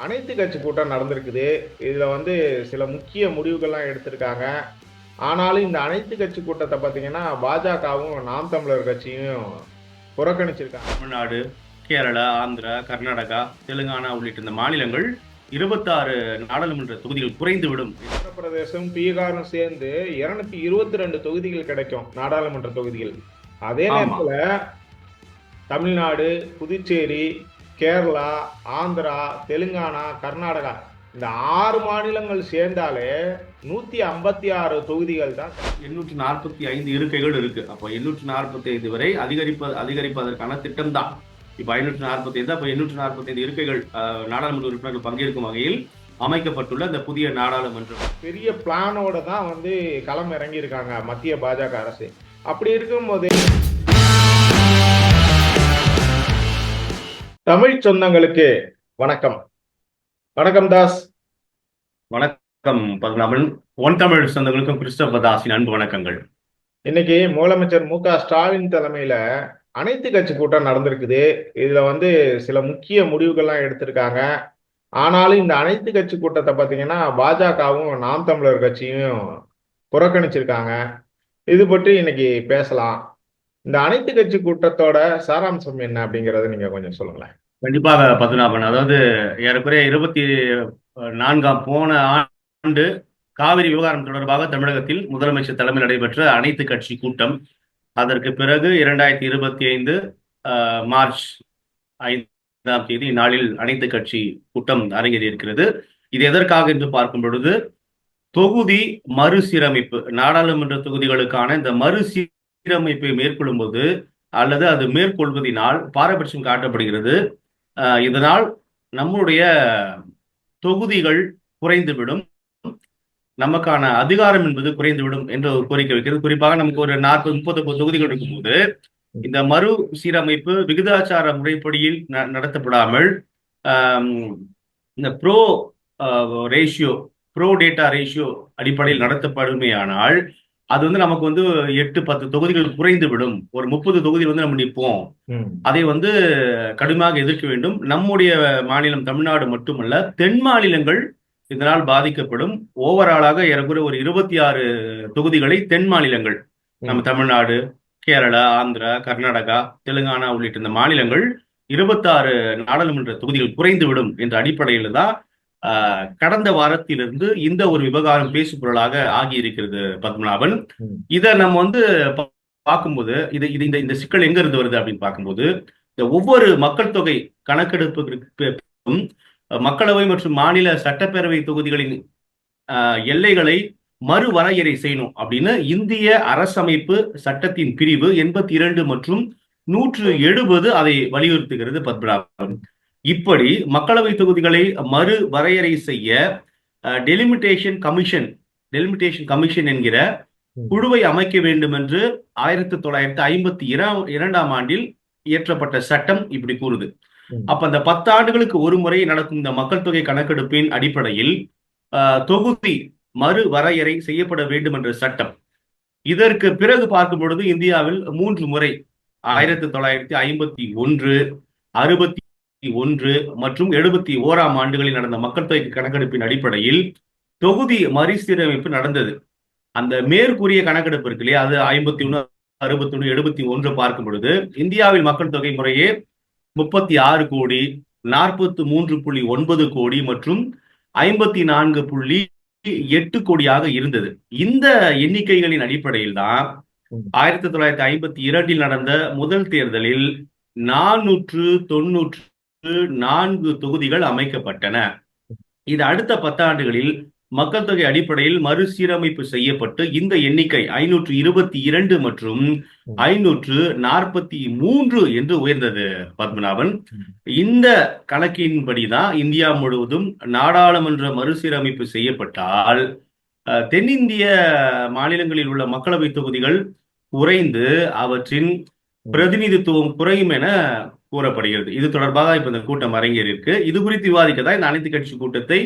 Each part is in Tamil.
அனைத்து கட்சி கூட்டம் நடந்திருக்குது. இதில் வந்து சில முக்கிய முடிவுகள்லாம் எடுத்திருக்காங்க. ஆனாலும் இந்த அனைத்து கட்சி கூட்டத்தை பார்த்தீங்கன்னா பாஜகவும் நாம் தமிழர் கட்சியும் புறக்கணிச்சிருக்காங்க. தமிழ்நாடு கேரளா ஆந்திரா கர்நாடகா தெலுங்கானா உள்ளிட்ட இந்த மாநிலங்கள் இருபத்தாறு நாடாளுமன்ற தொகுதிகள் குறைந்துவிடும். உத்தரப்பிரதேசம் பீகாரும் சேர்ந்து இருநூத்தி இருபத்தி ரெண்டு தொகுதிகள் கிடைக்கும் நாடாளுமன்ற தொகுதிகள். அதே. நேரத்தில் தமிழ்நாடு புதுச்சேரி கேரளா ஆந்திரா தெலுங்கானா கர்நாடகா. இந்த ஆறு மாநிலங்கள் சேர்ந்தாலே நூத்தி ஐம்பத்தி ஆறு தொகுதிகள் தான் எண்ணூற்றி நாற்பத்தி ஐந்து இருக்கைகள் இருக்கு. அப்போ எண்ணூற்றி நாற்பத்தி ஐந்து வரை அதிகரிப்ப அதிகரிப்பதற்கான திட்டம் தான். இப்போ ஐநூற்றி நாற்பத்தி ஐந்து அப்போ எண்ணூற்றி நாற்பத்தி ஐந்து இருக்கைகள் நாடாளுமன்ற உறுப்பினர்கள் பங்கேற்கும் வகையில் அமைக்கப்பட்டுள்ள இந்த புதிய நாடாளுமன்றம். பெரிய பிளானோட தான் வந்து களம் இறங்கியிருக்காங்க மத்திய பாஜக அரசு. அப்படி இருக்கும்போது தமிழ் சொந்தங்களுக்கு வணக்கம். வணக்கம் தாஸ். வணக்கம் பத்மநாபன். ஒன் தமிழ் சொந்தங்களுக்கும் கிறிஸ்டப தாஸின் அன்பு வணக்கங்கள். இன்னைக்கு முதலமைச்சர் மு க ஸ்டாலின் தலைமையில அனைத்து கட்சி கூட்டம் நடந்திருக்குது. இதுல வந்து சில முக்கிய முடிவுகள்லாம் எடுத்திருக்காங்க. ஆனாலும் இந்த அனைத்து கட்சி கூட்டத்தை பார்த்தீங்கன்னா பாஜகவும் நாம் தமிழர் கட்சியும் புறக்கணிச்சிருக்காங்க. இது பற்றி இன்னைக்கு பேசலாம். இந்த அனைத்து கட்சி கூட்டத்தோட சாராம்சம் என்ன அப்படிங்கறத நீங்க கொஞ்சம் சொல்லுங்களேன். கண்டிப்பாக பத்மநாபன் அதாவது ஏறக்குறைய இருபத்தி நான்காம் போன ஆண்டு காவிரி விவகாரம் தொடர்பாக தமிழகத்தில் முதலமைச்சர் தலைமையில் நடைபெற்ற அனைத்து கட்சி கூட்டம் அதற்கு பிறகு இரண்டாயிரத்தி இருபத்தி ஐந்து மார்ச் ஐந்தாம் தேதி இந்நாளில் அனைத்து கட்சி கூட்டம் அரங்கேறியிருக்கிறது இது எதற்காக என்று பார்க்கும் பொழுது தொகுதி மறுசீரமைப்பு நாடாளுமன்ற தொகுதிகளுக்கான இந்த மறுசீரமைப்பை மேற்கொள்ளும்போது அல்லது அது மேற்கொள்வதினால் பாரபட்சம் காட்டப்படுகிறது. இதனால் நம்முடைய தொகுதிகள் குறைந்துவிடும். நமக்கான அதிகாரம் என்பது குறைந்துவிடும் என்ற ஒரு கோரிக்கை வைக்கிறது. குறிப்பாக நமக்கு ஒரு நாற்பது முப்பது தொகுதிகள் இருக்கும்போது இந்த மறு சீரமைப்பு விகிதாச்சார முறைப்படியில் ந- நடத்தப்படாமல் இந்த pro ratio pro data ratio அடிப்படையில் நடத்தப்படுமேயானால் அது வந்து நமக்கு வந்து எட்டு பத்து தொகுதிகள் குறைந்து விடும் ஒரு முப்பது தொகுதியில் வந்து நம்ம நிற்போம். அதை வந்து கடுமையாக எதிர்க்க வேண்டும். நம்முடைய மாநிலம் தமிழ்நாடு மட்டுமல்ல தென் மாநிலங்கள் இதனால் பாதிக்கப்படும். ஓவராலாக ஏறக்குறைய ஒரு இருபத்தி ஆறு தொகுதிகளை தென் மாநிலங்கள் நம்ம தமிழ்நாடு கேரளா ஆந்திரா கர்நாடகா தெலுங்கானா உள்ளிட்ட இந்த மாநிலங்கள் இருபத்தாறு நாடாளுமன்ற தொகுதிகள் குறைந்துவிடும் என்ற அடிப்படையில் தான் கடந்த வாரத்திலிருந்து இந்த ஒரு விவகாரம் பேசு பொருளாக ஆகியிருக்கிறது பத்மநாபன். இதை நம்ம வந்து பார்க்கும்போது இது இது இந்த இந்த சிக்கல் எங்க இருந்து வருது அப்படின்னு பார்க்கும்போது இந்த ஒவ்வொரு மக்கள் தொகை கணக்கெடுப்புக்கும் மக்களவை மற்றும் மாநில சட்டப்பேரவை தொகுதிகளின் எல்லைகளை மறுவரையறை செய்யணும் அப்படின்னு இந்திய அரசமைப்பு சட்டத்தின் பிரிவு எண்பத்தி இரண்டு மற்றும் நூற்று எழுபது அதை வலியுறுத்துகிறது பத்மநாபன் இப்படி மக்களவை தொகுதிகளை மறு வரையறை செய்ய டெலிமிட்டேஷன் கமிஷன் டெலிமிட்டேஷன் கமிஷன் என்கிற குழுவை அமைக்க வேண்டும் என்று ஆயிரத்தி தொள்ளாயிரத்தி ஐம்பத்தி இரண்டாம் ஆண்டில் இயற்றப்பட்ட சட்டம் இப்படி கூறுது. அப்ப அந்த பத்தாண்டுகளுக்கு ஒரு முறை நடக்கும் இந்த மக்கள் தொகை கணக்கெடுப்பின் அடிப்படையில் தொகுதி மறு வரையறை செய்யப்பட வேண்டும் என்ற சட்டம். இதற்கு பிறகு பார்க்கும் பொழுது இந்தியாவில் மூன்று முறை ஆயிரத்தி தொள்ளாயிரத்தி ஐம்பத்தி ஒன்று அறுபத்தி ஒன்று மற்றும் எழுபத்தி ஓராம் ஆண்டுகளில் நடந்த மக்கள் தொகை கணக்கெடுப்பின் அடிப்படையில் தொகுதி மறுசீரமைப்பு நடந்தது. அந்த மேற்கூறிய கணக்கெடுப்பு இருக்கு இல்லையா? அது ஐம்பத்தி ஒன்று அறுபத்தி ஒன்று எழுபத்தி ஒன்று பார்க்கும் பொழுது இந்தியாவில் மக்கள் தொகை முறையே முப்பத்தி ஆறு கோடி நாற்பத்தி மூன்று புள்ளி ஒன்பது கோடி மற்றும் ஐம்பத்தி நான்கு புள்ளி எட்டு கோடியாக இருந்தது. இந்த எண்ணிக்கைகளின் அடிப்படையில் தான் ஆயிரத்தி தொள்ளாயிரத்தி ஐம்பத்தி இரண்டில் நடந்த முதல் தேர்தலில் நானூற்று தொன்னூற்று நான்கு தொகுதிகள் அமைக்கப்பட்டன. இது அடுத்த பத்தாண்டுகளில் மக்கள் தொகை அடிப்படையில் மறுசீரமைப்பு செய்யப்பட்டு இந்த எண்ணிக்கை ஐநூற்று இருபத்தி இரண்டு மற்றும் ஐநூற்று நாற்பத்தி மூன்று என்று உயர்ந்தது பத்மநாபன். இந்த கணக்கின்படிதான் இந்தியா முழுவதும் நாடாளுமன்ற மறுசீரமைப்பு செய்யப்பட்டால் தென்னிந்திய மாநிலங்களில் உள்ள மக்களவை தொகுதிகள் குறைந்து அவற்றின் பிரதிநிதித்துவம் குறையும் என கூறப்படுகிறது. இது தொடர்பாக இப்ப இந்த கூட்டம் அரங்கேறி இருக்கு இது குறித்து விவாதிக்க தான் இந்த அனைத்து கட்சி கூட்டத்தை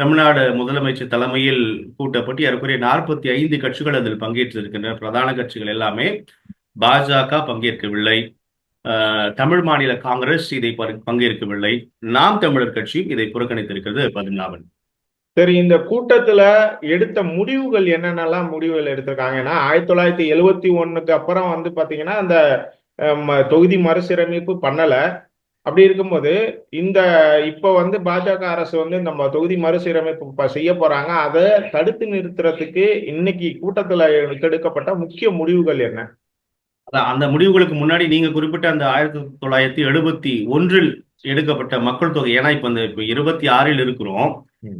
தமிழ்நாடு முதலமைச்சர் தலைமையில் கூட்டப்பட்டு ஏறக்குறைய நாற்பத்தி ஐந்து கட்சிகள் அதில் பங்கேற்றிருக்கின்றன. பிரதான கட்சிகள் எல்லாமே பாஜக பங்கேற்கவில்லை. தமிழ் மாநில காங்கிரஸ் இதை பங்கேற்கவில்லை. நாம் தமிழர் கட்சியும் இதை புறக்கணித்திருக்கிறது பத்மநாபன் சரி இந்த கூட்டத்துல எடுத்த முடிவுகள் என்னென்னலாம் முடிவுகள் எடுத்திருக்காங்கன்னா ஆயிரத்தி தொள்ளாயிரத்தி எழுவத்தி ஒண்ணுக்கு அப்புறம் வந்து பாத்தீங்கன்னா அந்த தொகுதி மறுசீரமைப்பு பண்ணல. அப்படி இருக்கும்போது இந்த இப்ப வந்து பாஜக அரசு வந்து நம்ம தொகுதி மறுசீரமைப்பு செய்ய போறாங்க. அதை தடுத்து நிறுத்துறதுக்கு இன்னைக்கு கூட்டத்துல எடுக்கப்பட்ட முக்கிய முடிவுகள் என்ன? அதான் அந்த முடிவுகளுக்கு முன்னாடி நீங்க குறிப்பிட்ட அந்த ஆயிரத்தி தொள்ளாயிரத்தி எழுபத்தி ஒன்றில் எடுக்கப்பட்ட மக்கள் தொகை ஏன்னா இப்ப இந்த இப்ப இருபத்தி ஆறில் இருக்கிறோம்.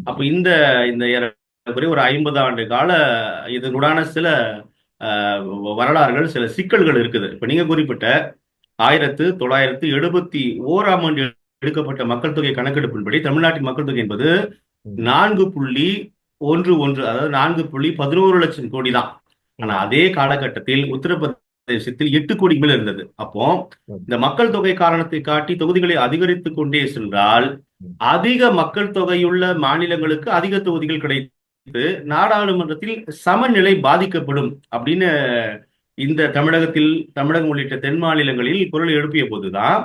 அப்ப இந்த இந்த ஒரு ஐம்பது ஆண்டு கால இதனுடான சில வரலாறுகள் சில சிக்கல்கள் இருக்குது. இப்ப நீங்க குறிப்பிட்ட ஆயிரத்து தொள்ளாயிரத்து எழுபத்தி ஓராம் ஆண்டு எடுக்கப்பட்ட மக்கள் தொகை கணக்கெடுப்பின்படி தமிழ்நாட்டின் மக்கள் தொகை என்பது நான்கு புள்ளி ஒன்று ஒன்று அதாவது நான்கு புள்ளி பதினோரு லட்சம் கோடி தான். ஆனா அதே காலகட்டத்தில் உத்தரப்பிரதேசத்தில் எட்டு கோடி மேல் இருந்தது. அப்போ இந்த மக்கள் தொகை காரணத்தை காட்டி தொகுதிகளை அதிகரித்துக் கொண்டே சென்றால் அதிக மக்கள் தொகையுள்ள மாநிலங்களுக்கு அதிக தொகுதிகள் கிடைத்து நாடாளுமன்றத்தில் சமநிலை பாதிக்கப்படும் அப்படின்னு இந்த தமிழகத்தில் தமிழகம் உள்ளிட்ட தென் மாநிலங்களில் குரல் எழுப்பிய போதுதான்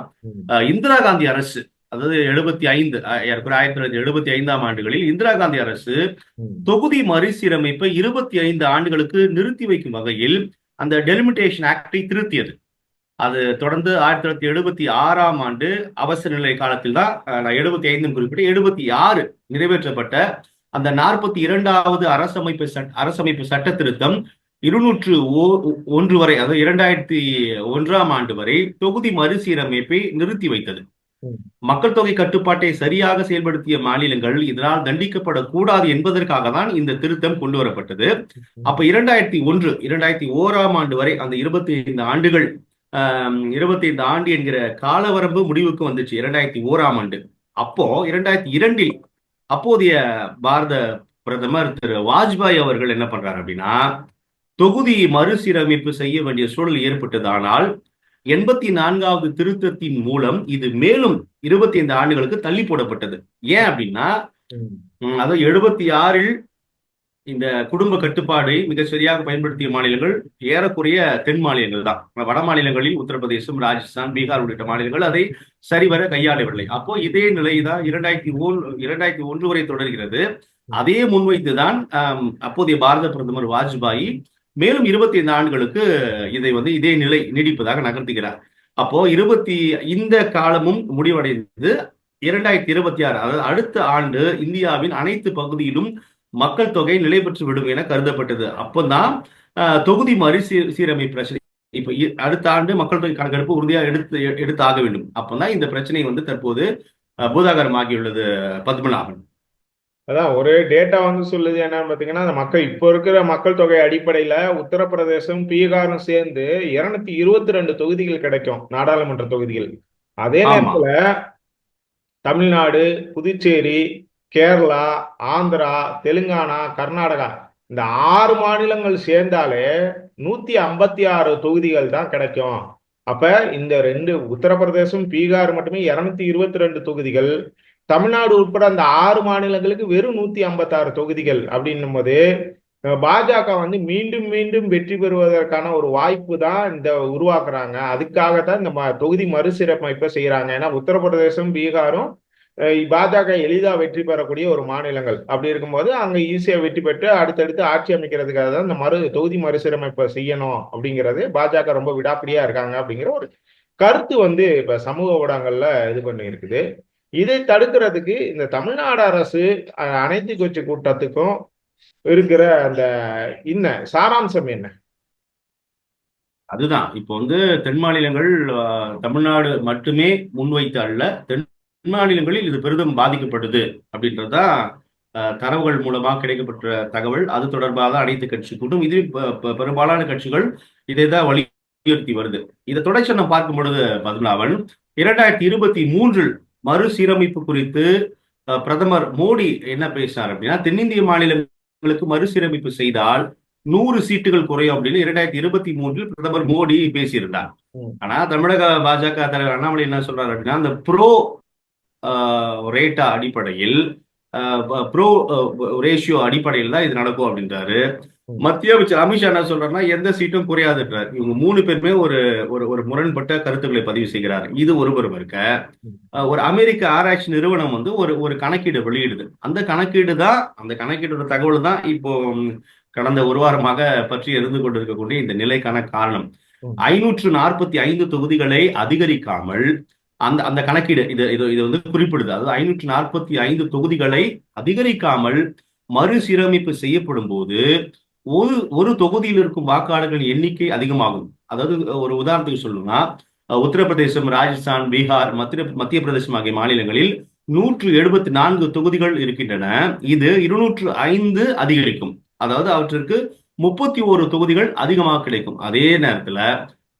இந்திரா காந்தி அரசு அதாவது எழுபத்தி ஐந்து ஆயிரத்தி தொள்ளாயிரத்தி எழுபத்தி ஐந்தாம் ஆண்டுகளில் இந்திரா காந்தி அரசு. தொகுதி மறுசீரமைப்பை இருபத்தி ஐந்து ஆண்டுகளுக்கு நிறுத்தி வைக்கும் வகையில் அந்த டெலிமிட்டேஷன் ஆக்டை திருத்தியது. அது தொடர்ந்து ஆயிரத்தி தொள்ளாயிரத்தி எழுபத்தி ஆறாம் ஆண்டு அவசர நிலை காலத்தில் தான் நான் எழுபத்தி ஐந்து குறிப்பிட்டு எழுபத்தி ஆறு நிறைவேற்றப்பட்ட அந்த நாற்பத்தி இரண்டாவது அரசமைப்பு சட்ட அரசமைப்பு சட்ட திருத்தம் இருநூற்று ஒன்று வரை அதாவது இரண்டாயிரத்தி ஒன்றாம் ஆண்டு வரை தொகுதி மறுசீரமைப்பை நிறுத்தி வைத்தது. மக்கள் தொகை கட்டுப்பாட்டை சரியாக செயல்படுத்திய மாநிலங்கள் இதனால் தண்டிக்கப்படக்கூடாது என்பதற்காக தான் இந்த திருத்தம் கொண்டு வரப்பட்டது. அப்ப இரண்டாயிரத்தி ஒன்று இரண்டாயிரத்தி ஓராம் ஆண்டு வரை அந்த இருபத்தி ஐந்து ஆண்டுகள் இருபத்தி ஐந்து ஆண்டு என்கிற காலவரம்பு முடிவுக்கு வந்துச்சு இரண்டாயிரத்தி ஓராம் ஆண்டு. அப்போ இரண்டாயிரத்தி இரண்டில் அப்போதைய பாரத பிரதமர் திரு வாஜ்பாய் அவர்கள் என்ன பண்றாரு அப்படின்னா தொகுதி மறுசீரமைப்பு செய்ய வேண்டிய சூழல் ஏற்பட்டதானால் எண்பத்தி நான்காவது திருத்தத்தின் மூலம் இது மேலும் இருபத்தி ஐந்து ஆண்டுகளுக்கு தள்ளி போடப்பட்டது. ஏன் அப்படின்னா அதாவது எழுபத்தி ஆறில் இந்த குடும்ப கட்டுப்பாடை மிக சரியாக பயன்படுத்திய மாநிலங்கள் ஏறக்குறைய தென் மாநிலங்கள் தான். வட மாநிலங்களில் உத்தரப்பிரதேசம் ராஜஸ்தான் பீகார் உள்ளிட்ட மாநிலங்கள் அதை சரிவர கையாளவில்லை. அப்போ இதே நிலை தான் இரண்டாயிரத்தி ஒன் இரண்டாயிரத்தி ஒன்று வரை தொடர்கிறது. அதே முன்வைத்துதான் அப்போதைய பாரத பிரதமர் வாஜ்பாய் மேலும் இருபத்தி ஐந்து ஆண்டுகளுக்கு இதை வந்து இதே நிலை நீடிப்பதாக நகர்த்துகிறார். அப்போ இருபத்தி இந்த காலமும் முடிவடைந்து இரண்டாயிரத்தி இருபத்தி ஆறு அதாவது அடுத்த ஆண்டு இந்தியாவின் அனைத்து பகுதியிலும் மக்கள் தொகை நிலை பெற்று விடும் என கருதப்பட்டது. அப்போதான் தொகுதி மறுசீ சீரமைப்பு பிரச்சனை இப்ப அடுத்த ஆண்டு மக்கள் தொகை கணக்கெடுப்பு உறுதியாக எடுத்து எடுத்து ஆக வேண்டும். அப்பதான் இந்த பிரச்சனை வந்து தற்போது பூதாகரமாகியுள்ளது பத்மநாபன். அதான் ஒரு டேட்டா வந்து சொல்லுது என்னன்னு பாத்தீங்கன்னா அந்த மக்கள் இப்போ இருக்கிற மக்கள் தொகை அடிப்படையில உத்தரப்பிரதேசம் பீகாரும் சேர்ந்து இருநூத்தி இருபத்தி ரெண்டு தொகுதிகள் கிடைக்கும் நாடாளுமன்ற தொகுதிகள். அதே. நேரத்துல தமிழ்நாடு புதுச்சேரி கேரளா ஆந்திரா தெலுங்கானா கர்நாடகா இந்த ஆறு மாநிலங்கள் சேர்ந்தாலே நூத்தி ஐம்பத்தி ஆறு தொகுதிகள் தான் கிடைக்கும். அப்ப இந்த ரெண்டு உத்தரப்பிரதேசம் பீகார் மட்டுமே இருநூத்தி இருபத்தி ரெண்டு தொகுதிகள். தமிழ்நாடு உட்பட அந்த ஆறு மாநிலங்களுக்கு வெறும் நூத்தி ஐம்பத்தாறு தொகுதிகள் அப்படின்னும் போது பாஜக வந்து மீண்டும் மீண்டும் வெற்றி பெறுவதற்கான ஒரு வாய்ப்பு தான் இந்த உருவாக்குறாங்க. அதுக்காகத்தான் இந்த ம- தொகுதி மறுசீரமைப்பை செய்யறாங்க ஏன்னா உத்தரப்பிரதேசம் பீகாரும் பாஜக எளிதா வெற்றி பெறக்கூடிய ஒரு மாநிலங்கள். அப்படி இருக்கும்போது அங்க ஈஸியா வெற்றி பெற்று அடுத்தடுத்து ஆட்சி அமைக்கிறதுக்காக தான் இந்த மறு தொகுதி மறுசீரமைப்பை செய்யணும் அப்படிங்கிறது பாஜக ரொம்ப விடாப்பிடியா இருக்காங்க அப்படிங்கிற ஒரு கருத்து வந்து இப்ப சமூக ஊடகங்கள்ல இது பண்ணி இருக்குது இதை தடுக்கிறதுக்கு இந்த தமிழ்நாடு அரசு அனைத்து கட்சி கூட்டத்துக்கும் இருக்கிற அந்த என்ன சாராம்சம் என்ன? அதுதான். இப்போ வந்து தென் மாநிலங்கள் தமிழ்நாடு மட்டுமே முன்வைத்து அல்ல தென் மாநிலங்களில் இது பெரிதும் பாதிக்கப்படுது அப்படின்றதுதான் தரவுகள் மூலமாக கிடைக்கப்பட்ட தகவல். அது தொடர்பாக அனைத்து கட்சி கூட்டம் இது பெரும்பாலான கட்சிகள் இதை தான் வலியுறுத்தி வருது. இதை தொடர்ச்சி நம்ம பார்க்கும் பொழுது பத்மநாபன் இரண்டாயிரத்தி இருபத்தி மூன்றில் மறுசீரமைப்பு குறித்து பிரதமர் மோடி என்ன பேசினார் அப்படின்னா தென்னிந்திய மாநிலங்களுக்கு மறுசீரமைப்பு செய்தால் நூறு சீட்டுகள் குறையும் அப்படின்னு இரண்டாயிரத்தி இருபத்தி மூன்றில் பிரதமர் மோடி பேசியிருந்தார். ஆனா தமிழக பாஜக தலைவர் அண்ணாமலை என்ன சொல்றாரு அப்படின்னா அந்த ப்ரோ ரேட்டா அடிப்படையில் ப்ரோ ரேஷியோ அடிப்படையில் தான் இது நடக்கும் அப்படின்றாரு. மத்திய அமைச்சர் அமித்ஷா என்ன சொல்றாருன்னா எந்த சீட்டும் குறையாதுன்றார். இவங்க மூணு பேருமே ஒரு ஒரு ஒரு முரண்பட்ட கருத்துக்களை பதிவு செய்கிறார். இது ஒருபுறம் இருக்க. ஒரு அமெரிக்க ஆராய்ச்சி நிறுவனம் வந்து ஒரு ஒரு கணக்கீடு வெளியிடுது. அந்த கணக்கீடு தான் அந்த கணக்கீடோட தகவல் தான் இப்போ கடந்த ஒரு வாரமாக பற்றி இருந்து கொண்டிருக்கக்கூடிய இந்த நிலைக்கான காரணம். ஐநூற்று நாற்பத்தி ஐந்து தொகுதிகளை அதிகரிக்காமல் அந்த அந்த கணக்கீடு இது இது இது வந்து குறிப்பிடுது. அதாவது ஐநூற்றி நாற்பத்தி ஐந்து தொகுதிகளை அதிகரிக்காமல் மறுசீரமைப்பு செய்யப்படும் போது ஒரு ஒரு தொகுதியில் இருக்கும் வாக்காளர்களின் எண்ணிக்கை அதிகமாகும். அதாவது ஒரு உதாரணத்துக்கு சொல்லணும்னா உத்தரப்பிரதேசம் ராஜஸ்தான் பீகார் மத்திய மத்திய பிரதேசம் ஆகிய மாநிலங்களில் நூற்று எழுபத்தி நான்கு தொகுதிகள் இருக்கின்றன. இது இருநூற்று ஐந்து அதிகரிக்கும். அதாவது அவற்றிற்கு முப்பத்தி ஒரு தொகுதிகள் அதிகமாக கிடைக்கும். அதே நேரத்துல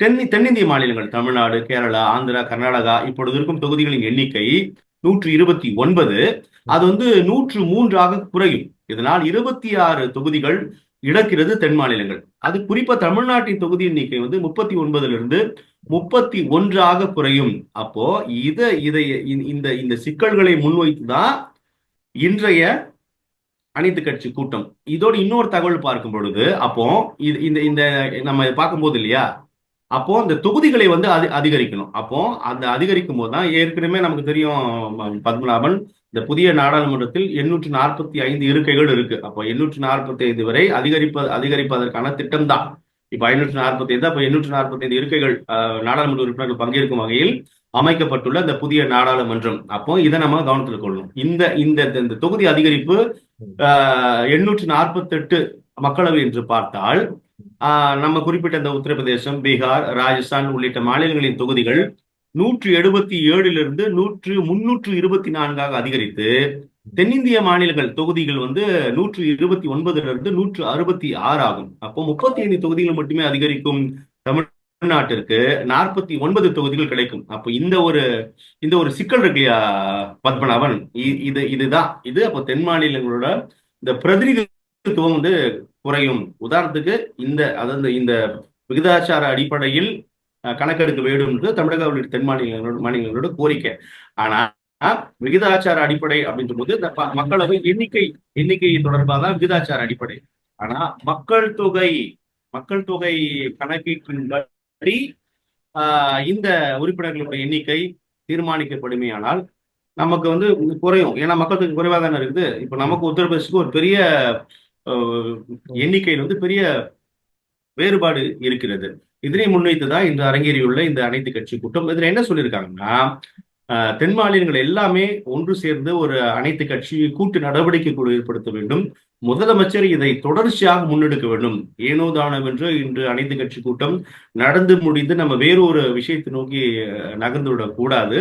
தென்னி தென்னிந்திய மாநிலங்கள் தமிழ்நாடு கேரளா ஆந்திரா கர்நாடகா இப்பொழுது இருக்கும் தொகுதிகளின் எண்ணிக்கை நூற்று இருபத்தி ஒன்பது. அது வந்து நூற்று மூன்றாக குறையும். இதனால் இருபத்தி ஆறு தொகுதிகள் இழக்கிறது தென் மாநிலங்கள். அது குறிப்பா தமிழ்நாட்டின் தொகுதி எண்ணிக்கை வந்து முப்பத்தி ஒன்பதுல இருந்து முப்பத்தி ஒன்றாக குறையும். அப்போ இதை இதை இந்த- இந்த இந்த சிக்கல்களை முன்வைத்து தான் இன்றைய அனைத்து கட்சி கூட்டம். இதோடு இன்னொரு தகவல் பார்க்கும் பொழுது அப்போ இது இந்த இந்த நம்ம இதை பார்க்கும்போது இல்லையா? அப்போ இந்த தொகுதிகளை வந்து அதி அதிகரிக்கணும். அப்போ அந்த அதிகரிக்கும் போது தான் ஏற்கனவே நமக்கு தெரியும் பத்மநாபன் இந்த புதிய நாடாளுமன்றத்தில் எண்ணூற்று நாற்பத்தி ஐந்து இருக்கைகள் இருக்கு. அப்போ எண்ணூற்று நாற்பத்தி ஐந்து வரை அதிகரிப்ப அதிகரிப்பதற்கான திட்டம் தான். இப்ப ஐநூற்று நாற்பத்தி ஐந்து அப்போ எண்ணூற்று நாற்பத்தி ஐந்து இருக்கைகள் நாடாளுமன்ற உறுப்பினர்கள் பங்கேற்கும் வகையில் அமைக்கப்பட்டுள்ள இந்த புதிய நாடாளுமன்றம். அப்போ இதை நம்ம கவனத்தில் கொள்ளணும். இந்த இந்த இந்த தொகுதி அதிகரிப்பு எண்ணூற்று நாற்பத்தி எட்டு மக்களவை என்று பார்த்தால் நம்ம குறிப்பிட்ட இந்த உத்தரப்பிரதேசம் பீகார் ராஜஸ்தான் உள்ளிட்ட மாநிலங்களின் தொகுதிகள் நூற்றி எழுபத்தி ஏழிலிருந்து நூற்று முன்னூற்று இருபத்தி நான்காக அதிகரித்து தென்னிந்திய மாநிலங்கள் தொகுதிகள் வந்து நூற்று இருபத்தி ஒன்பதுல இருந்து நூற்று அறுபத்தி ஆறு ஆகும். அப்போ முப்பத்தி ஐந்து தொகுதிகள் மட்டுமே அதிகரிக்கும் தமிழ்நாட்டிற்கு நாற்பத்தி ஒன்பது தொகுதிகள் கிடைக்கும். அப்போ இந்த ஒரு இந்த ஒரு சிக்கல் இருக்கு பத்மநாபன்? இ- இது இதுதான். இது அப்போ தென் மாநிலங்களோட இந்த பிரதிநிதி முக்கியத்துவம் வந்து குறையும். உதாரணத்துக்கு இந்த அதாவது இந்த விகிதாச்சார அடிப்படையில் கணக்கெடுக்க வேண்டும் என்று தமிழக உள்ளிட்ட தென் மாநிலங்களோட மாநிலங்களோட கோரிக்கை. ஆனா விகிதாச்சார அடிப்படை அப்படின்னு சொல்லும்போது இந்த மக்களவை எண்ணிக்கை எண்ணிக்கை தொடர்பாக தான் விகிதாச்சார அடிப்படை. ஆனா மக்கள் தொகை மக்கள் தொகை கணக்கீட்டின்படி ஆஹ், இந்த உறுப்பினர்களுடைய எண்ணிக்கை தீர்மானிக்கப்படுமேயானால் நமக்கு வந்து குறையும். ஏன்னா மக்கள் தொகை குறைவாக தானே இருக்குது. இப்ப நமக்கு உத்தரப்பிரதேசத்துக்கு ஒரு பெரிய எண்ணிக்கையில் வந்து பெரிய வேறுபாடு இருக்கிறது. இதனை முன்வைத்துதான் இன்று அரங்கேறியுள்ள இந்த அனைத்து கட்சி கூட்டம். இதுல என்ன சொல்லியிருக்காங்கன்னா ஆஹ், தென் மாநிலங்கள் எல்லாமே ஒன்று சேர்ந்து ஒரு அனைத்து கட்சி கூட்டு நடவடிக்கை குழு ஏற்படுத்த வேண்டும். முதலமைச்சர் இதை தொடர்ச்சியாக முன்னெடுக்க வேண்டும். ஏனோ என்று இன்று அனைத்து கட்சி கூட்டம் நடந்து முடிந்து நம்ம வேறொரு விஷயத்தை நோக்கி நகர்ந்துவிடக் நகர்ந்து கூடாது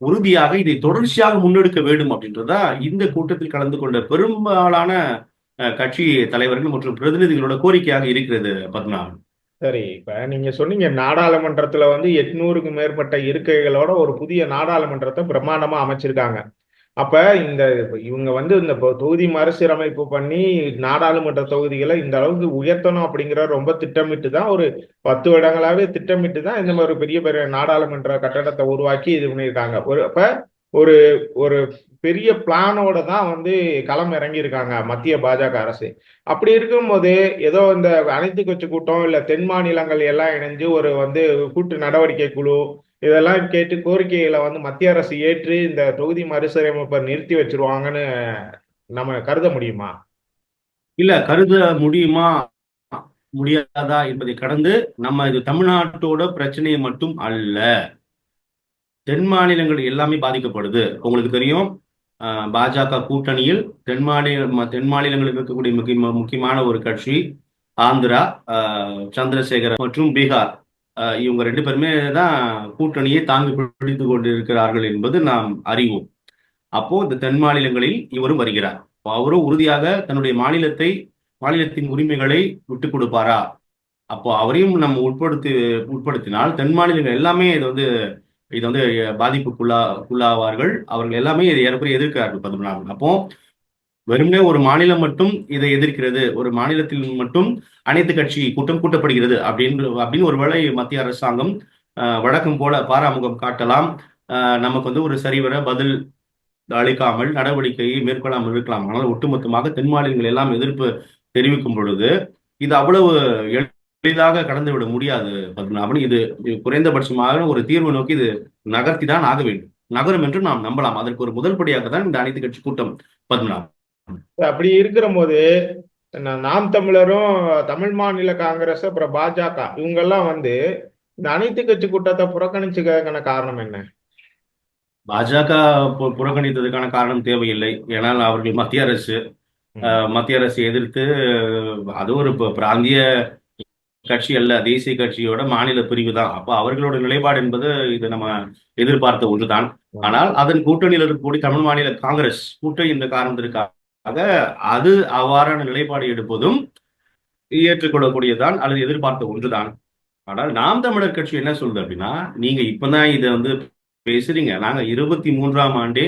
உறுதியாக இதை தொடர்ச்சியாக முன்னெடுக்க வேண்டும் அப்படின்றதா இந்த கூட்டத்தில் கலந்து கொண்ட பெரும்பாலான கட்சி தலைவர்கள் மற்றும் பிரதிநிதிகளோட கோரிக்கையாக இருக்கிறது பத்மநாபன் சரி இப்ப நீங்க சொன்னீங்க நாடாளுமன்றத்துல வந்து எட்நூறுக்கு மேற்பட்ட இருக்கைகளோட ஒரு புதிய நாடாளுமன்றத்தை பிரம்மாண்டமா அமைச்சிருக்காங்க. அப்ப இந்த இவங்க வந்து இந்த தொகுதி மறுசீரமைப்பு பண்ணி நாடாளுமன்ற தொகுதிகளை இந்த அளவுக்கு உயர்த்தணும் அப்படிங்கிற ரொம்ப திட்டமிட்டு தான் ஒரு பத்து வருடங்களாவே திட்டமிட்டு தான் இந்த மாதிரி ஒரு பெரிய பெரிய நாடாளுமன்ற கட்டடத்தை உருவாக்கி இது பண்ணியிருக்காங்க. ஒரு அப்ப ஒரு ஒரு பெரிய பிளானோட தான் வந்து களம் இறங்கியிருக்காங்க மத்திய பாஜக அரசு. அப்படி இருக்கும்போது ஏதோ இந்த அனைத்து கட்சி கூட்டம் இல்ல தென் மாநிலங்கள் எல்லாம் இணைஞ்சு ஒரு வந்து கூட்டு நடவடிக்கை குழு இதெல்லாம் கேட்டு கோரிக்கைகளை வந்து மத்திய அரசு ஏற்று இந்த தொகுதி மறுசீரமைப்பை நிறுத்தி வச்சிருவாங்கன்னு நம்ம கருத முடியுமா? இல்ல கருத முடியுமா? முடியாதா என்பதை கடந்து நம்ம இது தமிழ்நாட்டோட பிரச்சனையை மட்டும் அல்ல தென் மாநிலங்கள் எல்லாமே பாதிக்கப்படுது. உங்களுக்கு தெரியும் பாஜக கூட்டணியில் தென் மாநில தென் மாநிலங்களில் இருக்கக்கூடிய முக்கிய முக்கியமான ஒரு கட்சி ஆந்திரா ஆஹ், சந்திரசேகர மற்றும் பீகார். ஆஹ், இவங்க ரெண்டு பேருமே தான் கூட்டணியை தாங்கி பிடித்து கொண்டிருக்கிறார்கள் என்பது நாம் அறிவோம். அப்போ இந்த தென் மாநிலங்களில் இவரும் வருகிறார். அப்போ அவரும் உறுதியாக தன்னுடைய மாநிலத்தை மாநிலத்தின் உரிமைகளை விட்டு கொடுப்பாரா? அப்போ அவரையும் நம்ம உட்படுத்தி உட்படுத்தினால் தென் மாநிலங்கள் எல்லாமே இது வந்து இது வந்து பாதிப்புக்குள்ளா உள்ளாவார்கள். அவர்கள் எல்லாமே இதை ஏறக்குறைய எதிர்க்கிறார்கள் பத்மநாபன். அப்போ வெறுமனே ஒரு மாநிலம் மட்டும் இதை எதிர்க்கிறது ஒரு மாநிலத்தில் மட்டும் அனைத்து கட்சி கூட்டம் கூட்டப்படுகிறது அப்படின்னு அப்படின்னு ஒருவேளை மத்திய அரசாங்கம் வழக்கம் போல பாராமுகம் காட்டலாம். நமக்கு வந்து ஒரு சரிவர பதில் அளிக்காமல் நடவடிக்கையை மேற்கொள்ளாமல் இருக்கலாம். ஆனால் ஒட்டுமொத்தமாக தென் மாநிலங்கள் எல்லாம் எதிர்ப்பு தெரிவிக்கும் பொழுது இது அவ்வளவு எளிதாக கடந்து விட முடியாது பத்மநாபன். இது குறைந்தபட்சமாக ஒரு தீர்வு நோக்கி இது நகர்த்தி தான் ஆக வேண்டும். நகரும் என்று நாம் நம்பலாம். அதற்கு ஒரு முதல் படியாக தான் இந்த அனைத்து கட்சி கூட்டம் பத்மநாபன். அப்படி இருக்கிற போது நாம் தமிழரும் தமிழ் மாநில காங்கிரஸ் அப்புறம் பாஜக இவங்கெல்லாம் வந்து இந்த அனைத்து கட்சி கூட்டத்தை புறக்கணிச்சுக்கான காரணம் என்ன? பாஜக புறக்கணித்ததுக்கான காரணம் தேவையில்லை. ஏனால் அவர்கள் மத்திய அரசு மத்திய அரசை எதிர்த்து அது ஒரு பிராந்திய கட்சி அல்ல தேசிய கட்சியோட மாநில பிரிவு தான். அப்ப அவர்களோட நிலைப்பாடு என்பது இது நம்ம எதிர்பார்த்த ஒன்றுதான். ஆனால் அதன் கூட்டணியில் இருக்கக்கூடிய தமிழ் மாநில காங்கிரஸ் கூட்டணி இந்த காரணத்திற்காக அது அவ்வாறான நிலைப்பாடு எடுப்பதும் ஏற்றுக்கொள்ளக்கூடியதுதான் அல்லது எதிர்பார்த்த ஒன்றுதான். ஆனால் நாம் தமிழர் கட்சி என்ன சொல்லுது அப்படின்னா நீங்க இப்பதான் இதை வந்து பேசுறீங்க. நாங்க இருபத்தி மூன்றாம் ஆண்டே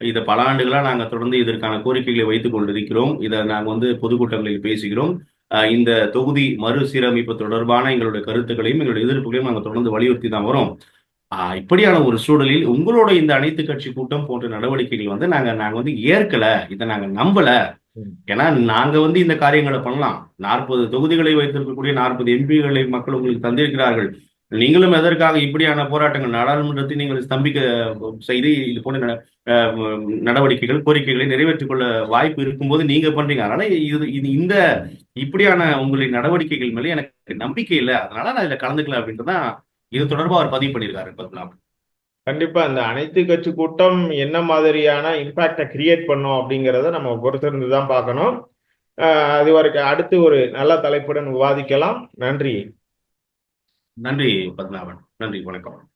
இதை பல ஆண்டுகளா நாங்க தொடர்ந்து இதற்கான கோரிக்கைகளை வைத்துக் கொண்டிருக்கிறோம். இதை நாங்க வந்து பொதுக்கூட்டங்களில் பேசுகிறோம். இந்த தொகுதி மறுசீரமைப்பு தொடர்பான எங்களுடைய கருத்துக்களையும் எங்களுடைய எதிர்ப்புகளையும் நாங்க தொடர்ந்து வலியுறுத்தி தான் வரோம். இப்படியான ஒரு சூழலில் உங்களோட இந்த அனைத்து கட்சி கூட்டம் போன்ற நடவடிக்கைகள் வந்து நாங்க நாங்க வந்து ஏற்கல. இதை நாங்க நம்பல. ஏன்னா நாங்க வந்து இந்த காரியங்களை பண்ணலாம். நாற்பது தொகுதிகளை வைத்திருக்கக்கூடிய நாற்பது எம்பிகளை மக்கள் உங்களுக்கு தந்திருக்கிறார்கள். நீங்களும் எதற்காக இப்படியான போராட்டங்கள் நாடாளுமன்றத்தை நீங்கள் ஸ்தம்பிக்க செய்து இது போன்ற நட- நடவடிக்கைகள் கோரிக்கைகளை நிறைவேற்றிக் கொள்ள வாய்ப்பு இருக்கும்போது நீங்க பண்றீங்க. அதனால இது இது இந்த இப்படியான உங்களின் நடவடிக்கைகள் மேலே எனக்கு நம்பிக்கை இல்லை. அதனால நான் இதுல கலந்துக்கல அப்படின்றதான் இது தொடர்பாக அவர் பதிவு பண்ணியிருக்காரு பத்மநாபன் கண்டிப்பா இந்த அனைத்து கட்சி கூட்டம் என்ன மாதிரியான இம்பாக்டை கிரியேட் பண்ணும் அப்படிங்கிறத நம்ம பொறுத்திருந்து தான் பார்க்கணும். அது வரைக்கும் அடுத்து ஒரு நல்ல தலைப்புடன் விவாதிக்கலாம். நன்றி. நன்றி பத்மநாபன். நன்றி வணக்கம்.